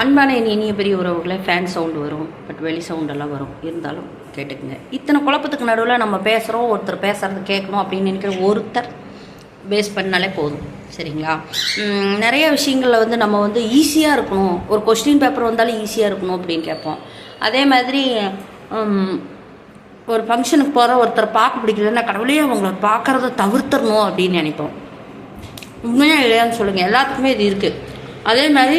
அன்பான என் இனிய பெரிய உறவுகளை ஃபேன் சவுண்டு வரும் பட் வெளி சவுண்டெல்லாம் வரும். இருந்தாலும் கேட்டுக்குங்க. இத்தனை குழப்பத்துக்கு நடுவில் நம்ம பேசுகிறோம் ஒருத்தர் பேசுகிறது கேட்கணும் அப்படின்னு நினைக்கிற ஒருத்தர் பேஸ் பண்ணாலே போதும். சரிங்களா? நிறைய விஷயங்களில் வந்து நம்ம வந்து ஈஸியாக இருக்கணும். ஒரு கொஸ்டின் பேப்பர் வந்தாலும் ஈஸியாக இருக்கணும் அப்படின்னு கேட்போம். அதே மாதிரி ஒரு ஃபங்க்ஷனுக்கு போகிற ஒருத்தர் பார்க்க பிடிக்கலன்னா கடவுளே அவங்கள பார்க்குறத தவிர்த்தரணும் அப்படின்னு நினைப்போம். உண்மையாக இல்லையான்னு சொல்லுங்கள் எல்லாத்துக்குமே இது இருக்குது அதே மாதிரி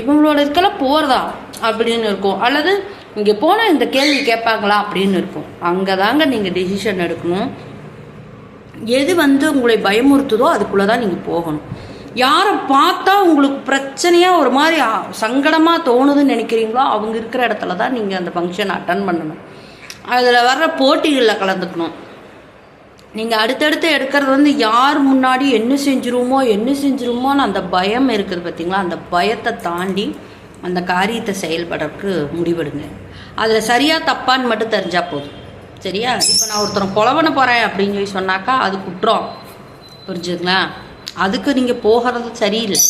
இவங்களோட இருக்கலாம் போகிறதா அப்படின்னு இருக்கும். அல்லது இங்கே போனால் இந்த கேள்வி கேட்பாங்களா அப்படின்னு இருக்கும். அங்கே தாங்க நீங்கள் டெசிஷன் எடுக்கணும். எது வந்து உங்களை பயமுறுத்துதோ அதுக்குள்ளே தான் நீங்கள் போகணும். யாரை பார்த்தா உங்களுக்கு பிரச்சனையாக ஒரு மாதிரி சங்கடமாக தோணுதுன்னு நினைக்கிறீங்களோ அவங்க இருக்கிற இடத்துல தான் நீங்கள் அந்த ஃபங்க்ஷன் அட்டன் பண்ணணும். அதில் வர்ற போட்டிகளில் கலந்துக்கணும். நீங்கள் அடுத்தடுத்து எடுக்கிறது வந்து யார் முன்னாடி என்ன செஞ்சிருமோ என்ன செஞ்சிருமோன்னு அந்த பயம் இருக்குது பார்த்தீங்களா அந்த பயத்தை தாண்டி அந்த காரியத்தை செயல்படுறதுக்கு முடிவெடுங்க. அதில் சரியாக தப்பான்னு மட்டும் தெரிஞ்சால் போதும். சரியா? இப்போ நான் ஒருத்தரை கொலவனை போகிறேன் அப்படின்னு சொல்லி சொன்னாக்கா அது குற்றம். புரிஞ்சுதுங்களா? அதுக்கு நீங்கள் போகிறது சரியில்லை.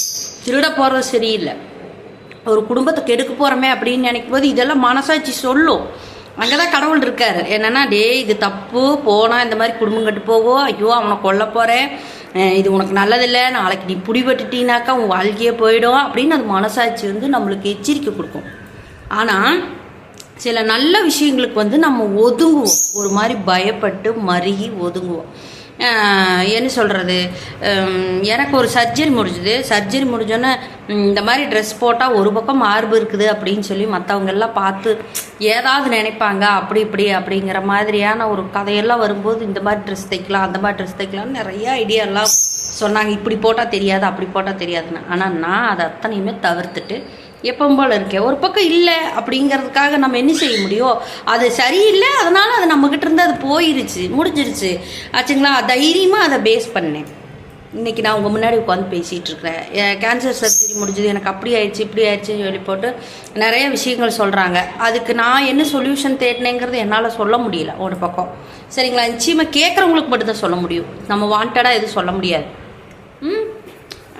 திருட போகிறது சரியில்லை. ஒரு குடும்பத்தை கெடுக்க போகிறோமே அப்படின்னு நினைக்கும் போது இதெல்லாம் மனசாட்சி சொல்லும். அங்கே தான் கடவுள் இருக்காரு. என்னன்னா டேய் இது தப்பு. போனால் இந்த மாதிரி குடும்பம் கட்டு போகும் ஐயோ அவனை கொல்ல போகிறேன் இது உனக்கு நல்லதில்லை. நாளைக்கு நீ பிடிபட்டுட்டீனாக்கா உன் வாழ்க்கையே போயிடும் அப்படின்னு அது மனசாட்சி வந்து நம்மளுக்கு எச்சரிக்கை கொடுக்கும். ஆனால் சில நல்ல விஷயங்களுக்கு வந்து நம்ம ஒதுங்குவோம். ஒரு மாதிரி பயப்பட்டு மருகி ஒதுங்குவோம். என்ன சொல்கிறது எனக்கு ஒரு சர்ஜரி முடிஞ்சுது. சர்ஜரி முடிஞ்சோன்னே இந்த மாதிரி ட்ரெஸ் போட்டால் ஒரு பக்கம் மார்பு இருக்குது அப்படின்னு சொல்லி மற்றவங்க எல்லாம் பார்த்து ஏதாவது நினைப்பாங்க அப்படி இப்படி அப்படிங்கிற மாதிரியான ஒரு கதையெல்லாம் வரும்போது இந்த மாதிரி ட்ரெஸ் தைக்கலாம் அந்த மாதிரி ட்ரெஸ் தைக்கலாம்னு நிறைய ஐடியாலாம் சொன்னாங்க. இப்படி போட்டால் தெரியாது அப்படி போட்டால் தெரியாதுன்னு. ஆனால் நான் அதை அத்தனையுமே தவிர்த்துட்டு எப்பவும் போல் இருக்கேன் ஒரு பக்கம் இல்லை அப்படிங்கிறதுக்காக நம்ம என்ன செய்ய முடியும் அது சரியில்லை அதனால அது நம்மக்கிட்ட இருந்து அது போயிருச்சு முடிஞ்சிருச்சு. ஆச்சுங்களா? தைரியமாக அதை பேஸ் பண்ணேன். இன்றைக்கி நான் உங்கள் முன்னாடி உட்காந்து பேசிகிட்டு இருக்கிறேன். கேன்சர் சர்ஜரி முடிஞ்சது எனக்கு அப்படி ஆயிடுச்சு இப்படி ஆயிடுச்சுன்னு சொல்லி போட்டு நிறைய விஷயங்கள் சொல்கிறாங்க அதுக்கு நான் என்ன சொல்யூஷன் தேடினேங்கிறது என்னால் சொல்ல முடியல ஒரு பக்கம். சரிங்களா? நிச்சயமாக கேட்குறவங்களுக்கு மட்டும்தான் சொல்ல முடியும். நம்ம வாண்டடாக எதுவும் சொல்ல முடியாது. ம்?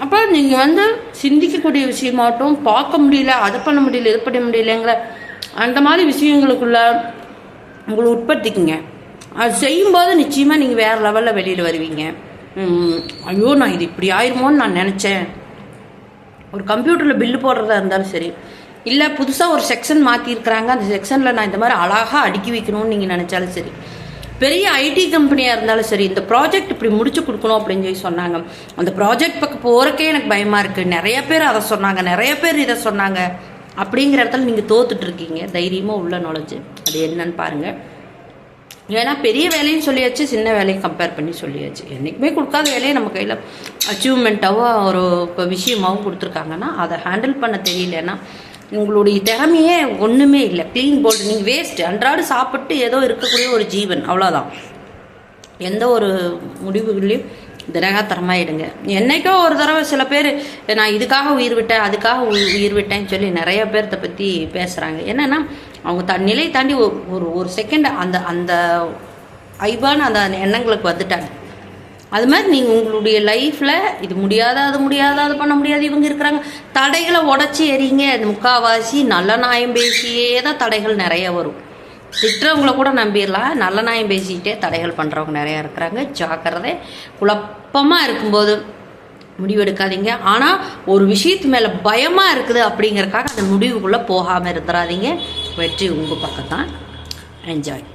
அப்போ நீங்கள் வந்து சிந்திக்கக்கூடிய விஷயமாகட்டும் பார்க்க முடியல அதை பண்ண முடியல இது பண்ண முடியலங்கிற அந்த மாதிரி விஷயங்களுக்குள்ள உங்களை உட்படுத்திக்குங்க. அது செய்யும்போது நிச்சயமாக நீங்கள் வேறு லெவலில் வெளியில் வருவீங்க. ஐயோ நான் இது இப்படி ஆயிருமோன்னு நான் நினச்சேன். ஒரு கம்ப்யூட்டரில் பில்லு போடுறதா இருந்தாலும் சரி. இல்லை புதுசாக ஒரு செக்ஷன் மாற்றிருக்கிறாங்க அந்த செக்ஷனில் நான் இந்த மாதிரி அழகாக அடுக்கி வைக்கணும்னு நீங்கள் நினச்சாலும் சரி. பெரிய ஐடி கம்பெனியாக இருந்தாலும் சரி இந்த ப்ராஜெக்ட் இப்படி முடிச்சு கொடுக்கணும் அப்படின்னு சொல்லி சொன்னாங்க. அந்த ப்ராஜெக்ட் பக்கம் போகிறக்கே எனக்கு பயமாக இருக்குது நிறைய பேர் அதை சொன்னாங்க நிறைய பேர் இதை சொன்னாங்க. அப்படிங்கிற இடத்துல நீங்கள் தோத்துட்ருக்கீங்க தைரியமாக உள்ள நுழைஞ்சு. அது என்னன்னு பாருங்கள் ஏன்னா பெரிய வேலையும் சொல்லியாச்சு சின்ன வேலையும் கம்பேர் பண்ணி சொல்லியாச்சு. என்றைக்குமே கொடுக்காத வேலையை நம்ம கையில் அச்சீவ்மெண்ட்டாகவும் ஒரு இப்போ விஷயமாகவும் கொடுத்துருக்காங்கன்னா அதை ஹேண்டில் பண்ண தெரியலன்னா உங்களுடைய திறமையே ஒன்றுமே இல்லை. க்ளீன் போல்டு நீங்கள் வேஸ்ட்டு அன்றாடு சாப்பிட்டு ஏதோ இருக்கக்கூடிய ஒரு ஜீவன் அவ்வளோதான் எந்த ஒரு முடிவுகளையும் தினகாத்தரமாக எடுங்க. என்னைக்கோ ஒரு தடவை சில பேர் நான் இதுக்காக உயிர் விட்டேன் அதுக்காக உயிர் விட்டேன்னு சொல்லி நிறைய பேர்த்த பற்றி பேசுகிறாங்க என்னென்னா அவங்க தன் நிலை தாண்டி ஒரு ஒரு செகண்ட் அந்த அந்த ஐபான அந்த எண்ணங்களுக்கு வந்துட்டாங்க. அது மாதிரி நீங்கள் உங்களுடைய லைஃப்பில் இது முடியாத அது முடியாத அது பண்ண முடியாது இவங்க இருக்கிறாங்க. தடைகளை உடச்சி எறிங்க அது முக்காவாசி நல்ல நாயம் பேசியே தான் தடைகள் நிறைய வரும். திட்டுறவங்கள கூட நம்பிடலாம். நல்ல நாயம் பேசிக்கிட்டே தடைகள் பண்ணுறவங்க நிறையா இருக்கிறாங்க. ஜாக்கிரதை. குழப்பமாக இருக்கும்போது முடிவெடுக்காதீங்க. ஆனால் ஒரு விஷயத்து மேலே பயமாக இருக்குது அப்படிங்கிறக்காக அந்த முடிவுக்குள்ளே போகாமல் இருந்துடாதீங்க வெற்றி உங்கள் பக்கம் தான் என்ஜாய்